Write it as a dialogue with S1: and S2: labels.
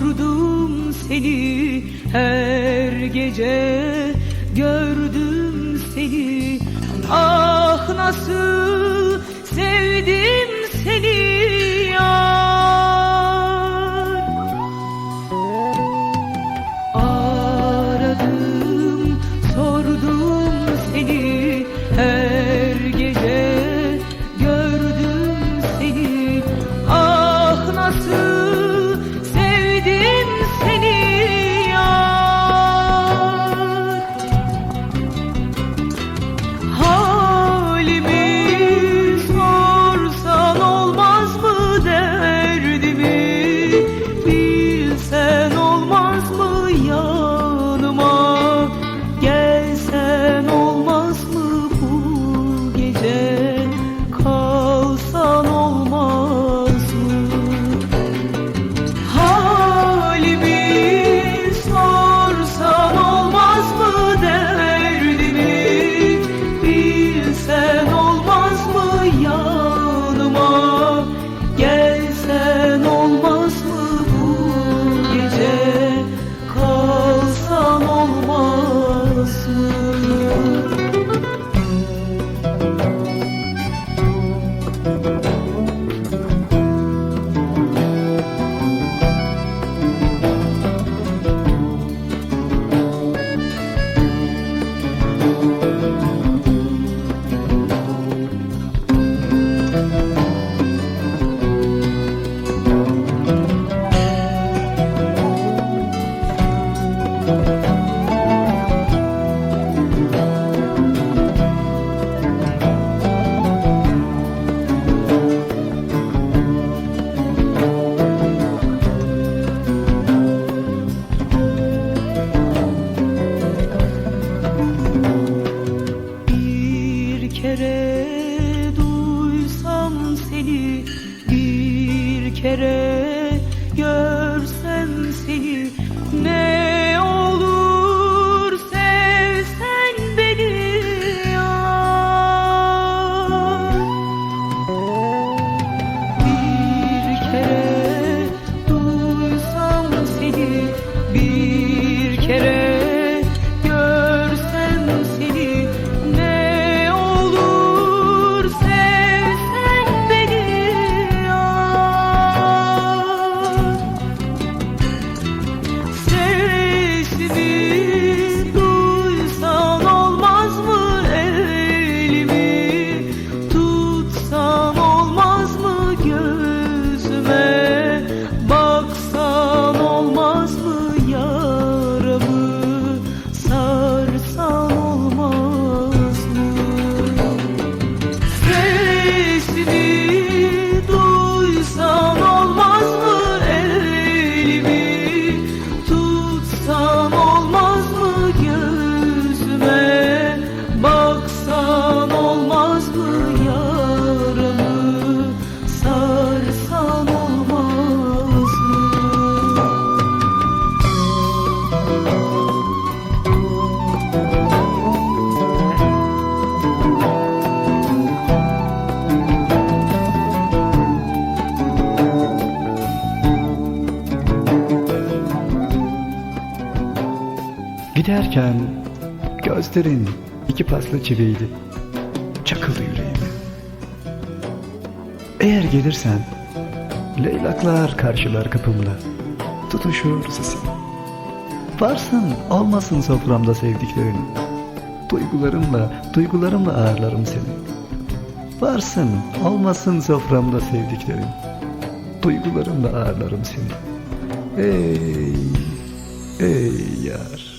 S1: Vurdum seni her gece gördüm seni. Ah nasıl sevdim seni. kere görsem seni ne
S2: Giderken gözlerin iki paslı çiviydi. Çakıldı yüreğime. Eğer gelirsen leylaklar karşılar kapımda. Tutuşur sesim. Varsın olmasın soframda sevdiklerin. Duygularımla, duygularımla ağırlarım seni. Varsın olmasın soframda sevdiklerin. Duygularımla ağırlarım seni. Ey, ey yar.